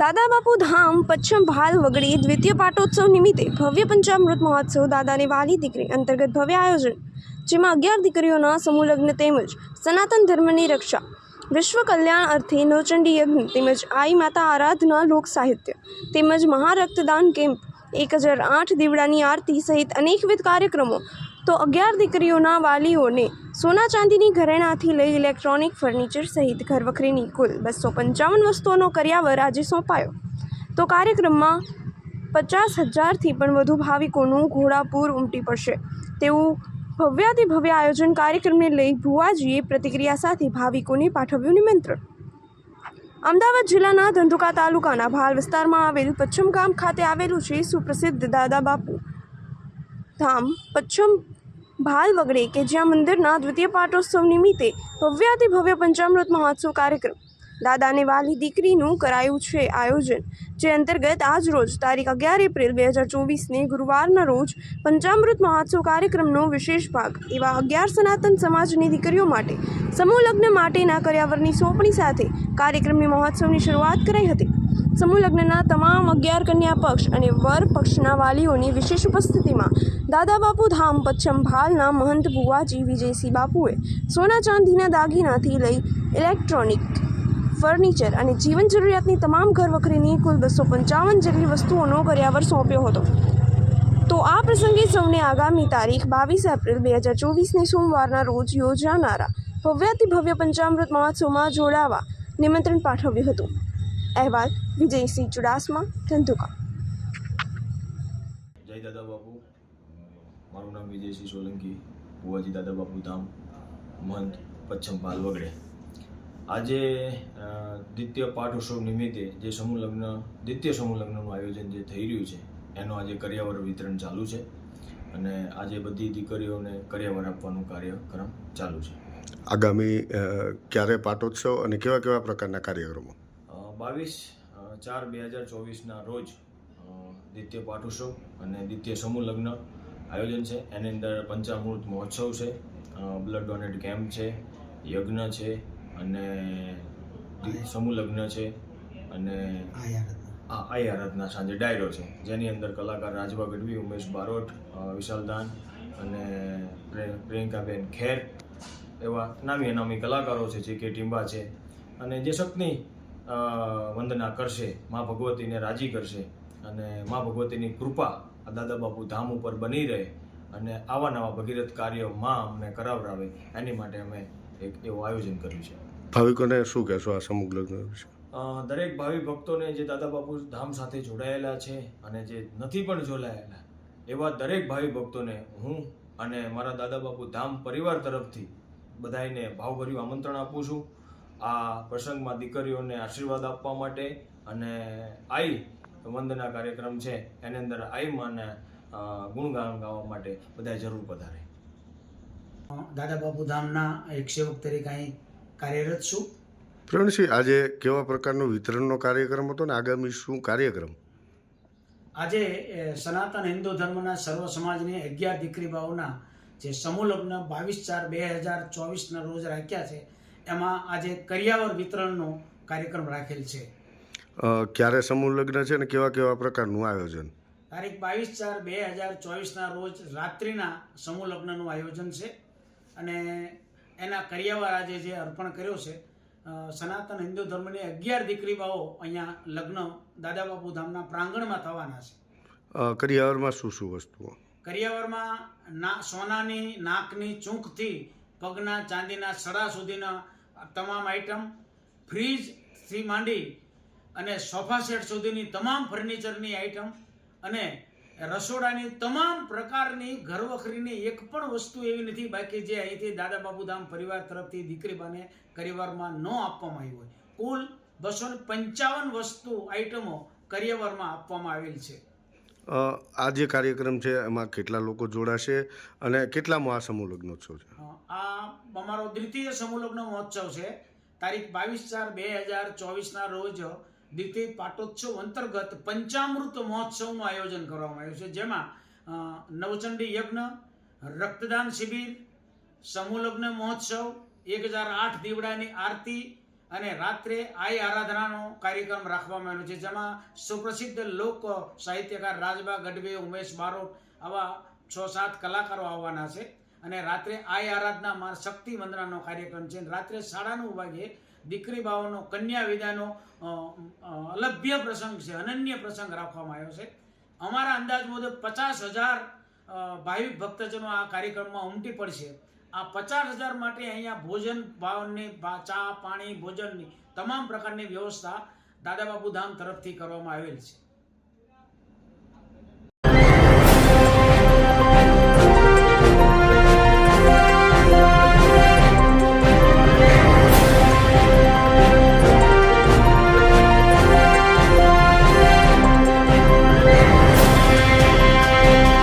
દાદા બાપુ ધામ પશ્ચિમ ભાલ વગડી દ્વિતીય પાટોત્સવ નિમિત્તે ભવ્ય પંચામૃત મહોત્સવ દાદાની વાલી દીકરી અંતર્ગત ભવ્ય આયોજન, જેમાં અગિયાર દીકરીઓના સમૂહલગ્ન તેમજ સનાતન ધર્મની રક્ષા, વિશ્વ કલ્યાણ અર્થે નવચંડી યજ્ઞ તેમજ આઈ માતા આરાધના લોક સાહિત્ય તેમજ મહારક્તદાન કેમ્પ, એક હજાર આઠ દીવડાની આરતી સહિત અનેકવિધ કાર્યક્રમો, તો અગિયાર દીકરીઓના વાલીઓને સોના ચાંદીની ઘરેણાથી લઈ ઇલેક્ટ્રોનિક ફર્નિચર સહિત ઘરવખરીની કુલ બસો પંચાવન વસ્તુઓનો કર્યાવર આજે સોંપાયો. તો કાર્યક્રમમાં પચાસ હજારથી પણ વધુ ભાવિકોનું ઘોડાપૂર ઉમટી પડશે. તેવું ભવ્યાથી ભવ્ય આયોજન કાર્યક્રમને લઈ ભુવાજીએ પ્રતિક્રિયા સાથે ભાવિકોને પાઠવ્યું નિમંત્રણ. અમદાવાદ જિલ્લાના ધંધુકા તાલુકાના ભાલ વિસ્તારમાં આવેલ પચ્છમ ગામ ખાતે આવેલું છે સુપ્રસિદ્ધ દાદા બાપુ ધામ. પચ્છમ ભાલ વગડે કે જ્યાં મંદિરના દ્વિતીય પાટોત્સવ નિમિત્તે ભવ્યાતિ ભવ્ય પંચામૃત મહોત્સવ કાર્યક્રમ. દાદાને વાલી દીકરીનું કરાયું છે આયોજન, જે અંતર્ગત આજ રોજ તારીખ અગિયાર એપ્રિલ બે હજાર ચોવીસને ગુરુવારના રોજ પંચામૃત મહોત્સવ કાર્યક્રમનો વિશેષ ભાગ એવા અગિયાર સનાતન સમાજની દીકરીઓ માટે, સમૂહ લગ્ન માટેના કર્યાવરની સોંપણી સાથે કાર્યક્રમની મહોત્સવની શરૂઆત કરાઈ હતી. સમૂહ લગ્નના તમામ અગિયાર કન્યા પક્ષ અને વર પક્ષના વાલીઓની વિશેષ ઉપસ્થિતિમાં દાદા બાપુ ધામ પચ્છમ ભાલના મહંત ભુવાજી વિજયસિંહ બાપુએ સોના ચાંદીના દાગીનાથી લઈ ઇલેક્ટ્રોનિક ફર્નિચર અને જીવન જરૂરિયાતની તમામ ઘરવખરીની કુલ બસો પંચાવન જેટલી વસ્તુઓનો કર્યાવર સોંપ્યો હતો. તો આ પ્રસંગે સૌને આગામી તારીખ બાવીસ એપ્રિલ બે હજાર ચોવીસની સોમવારના રોજ યોજાનારા ભવ્યાતિ ભવ્ય પંચામૃત મહોત્સવમાં જોડાવા નિમંત્રણ પાઠવ્યું હતું. અહેવાલ વિજયસિંહ ચુડાસમા ધંધુકા. જય દાદા બાપુ. મારું નામ વિજયસિંહ સોલંકી ભુવાજી દાદા બાપુ ધામ મહંત પચ્છમ પાલ વગડે. આજે દ્વિતીય દ્વિતીય પાઠોત્સવ નિમિત્તે જે સમૂહ લગ્ન દ્વિતીય સમૂહ લગ્નનું આયોજન જે થઈ રહ્યું છે એનો આજે કર્યાવર વિતરણ ચાલુ છે અને આજે બધી દીકરીઓને કર્યાવર આપવાનું કાર્યક્રમ ચાલુ છે. આગામી ક્યારે પાટોત્સવ અને કેવા કેવા પ્રકારના કાર્યક્રમો? બાવીસ ચાર બે હજાર ચોવીસના રોજ દ્વિતીય પાઠોત્સવ અને દ્વિતીય સમૂહ લગ્ન આયોજન છે. એની અંદર પંચામૃત મહોત્સવ છે. બ્લડ ડોનેટ કેમ્પ છે યજ્ઞ છે અને સમૂહ લગ્ન છે અને આ આઈ આરાધના સાંજે ડાયરો છે. જેની અંદર કલાકાર રાજભા ગઢવી ઉમેશ બારોટ વિશાલ દાન અને પ્રિયંકાબેન ખેર એવા નામી અનામી કલાકારો છે જે કે ટીમ્બા છે. અને જે અ, વંદના કરશે મા ભગવતીને રાજી કરશે અને મા ભગવતીની કૃપા આ દાદા બાપુ ધામ ઉપર બની રહે અને આવા નવા ભગીરથ કાર્યો માં અમને કરાવરાવે એની માટે અમે એક એવું આયોજન કર્યું છે. ભાવિકોને શું કહેશો આ સમૂહ લગ્ન વિશે? દરેક ભાવિ ભક્તોને જે દાદા બાપુ ધામ સાથે જોડાયેલા છે અને જે નથી પણ જોડાયેલા એવા દરેક ભાવિ ભક્તોને હું અને મારા દાદા બાપુ ધામ પરિવાર તરફથી બધાને ભાવભર્યું આમંત્રણ આપું છું. આ પ્રસંગમાં દીકરીઓને આશીર્વાદ આપવા માટે અને આઈ વંદના કાર્યક્રમ છે એની અંદર આઈ માને ગુણગાન ગાવા માટે બધા જરૂર પધારે. દાદા બાપુ ધામના એક સેવક તરીકે અહીં કાર્યરત છું. પ્રવીણસિંહ આજે કેવા પ્રકારનો વિતરણનો કાર્યક્રમ હતો ને આગામી શું કાર્યક્રમ? આજે એ, સનાતન હિન્દુ ધર્મના સર્વ સમાજની અગિયાર દીકરી બાઓના જે સમૂહ લગ્ન બાવીસ ચાર બે હજાર ચોવીસના રોજ રાખ્યા છે એમાં આજે કરિયાવર વિતરણનો કાર્યક્રમ રાખેલ છે. ક્યારે સમૂહ લગ્ન છે ને કેવા કેવા પ્રકારનું આયોજન? તારીખ બાવીસ ચાર બે હજાર ચોવીસના રોજ રાત્રિના સમૂહ લગ્નનું આયોજન છે અને એના કરિયાવર આજે જે અર્પણ કર્યો છે સનાતન હિન્દુ ધર્મની અગિયાર દીકરી બાઓ અહીંયા લગ્ન દાદા બાપુ ધામના પ્રાંગણમાં થવાના છે. કરિયાવરમાં શું શું વસ્તુઓ? કરિયાવરમાં ના સોનાની નાકની ચૂંકથી પગના ચાંદીના સડા સુધીના તમામ આઈટમ ફ્રીજથી માંડી અને સોફા સેટ સુધીની તમામ ફર્નિચરની આઈટમ અને રસોડાની તમામ પ્રકારની ઘરવખરીની એક પણ વસ્તુ એવી નથી, બાકી જે અહીંથી દાદા બાબુધામ પરિવાર તરફથી દીકરીબાને કરિયાવરમાં ન આપવામાં આવી હોય. કુલ બસો પંચાવન વસ્તુ આઈટમો કરિયાવરમાં આપવામાં આવેલ છે. આ જે કાર્યક્રમ છે, એમાં કેટલા લોકો જોડાશે અને કેટલામાં આ સમૂહ લગ્નોત્સવ છે? આ અમારો દ્વિતીય સમૂહ લગ્ન મહોત્સવ છે. તારીખ બાવીસ ચાર બે હજાર ચોવીસના રોજ દ્વિતીય પાટોત્સવ અંતર્ગત પંચામૃત મહોત્સવનું આયોજન કરવામાં આવ્યું છે. જેમાં નવચંડી યજ્ઞ, રક્તદાન શિબિર સમૂહ લગ્ન મહોત્સવ, એક હજાર આઠ દીવડાની આરતી અને રાત્રે આઈ આરાધનાનો કાર્યક્રમ રાખવામાં આવ્યો છે જેમાં સુપ્રસિદ્ધ લોક સાહિત્યકાર રાજબા ગઢવી ઉમેશ બારોટ આવા છ સાત કલાકારો આવવાના છે. અને રાત્રે આઈ આરાધના માં શક્તિ વંદનાનો કાર્યક્રમ છે. રાત્રે સાડા નવ વાગે દીકરી બાવાનો કન્યા અ, અલભ્ય પ્રસંગ છે અનન્ય પ્રસંગ રાખવામાં આવ્યો છે. અમારા અંદાજ મુજબ પચાસ હજાર ભાવિક ભક્તજનો આ કાર્યક્રમમાં ઉમટી પડશે. આ પચાસ હજાર માટે અહીંયા ભોજન ભાવની ચા, પાણી, ભોજનની તમામ પ્રકારની વ્યવસ્થા દાદાબાપુ ધામ તરફથી કરવામાં આવેલ છે.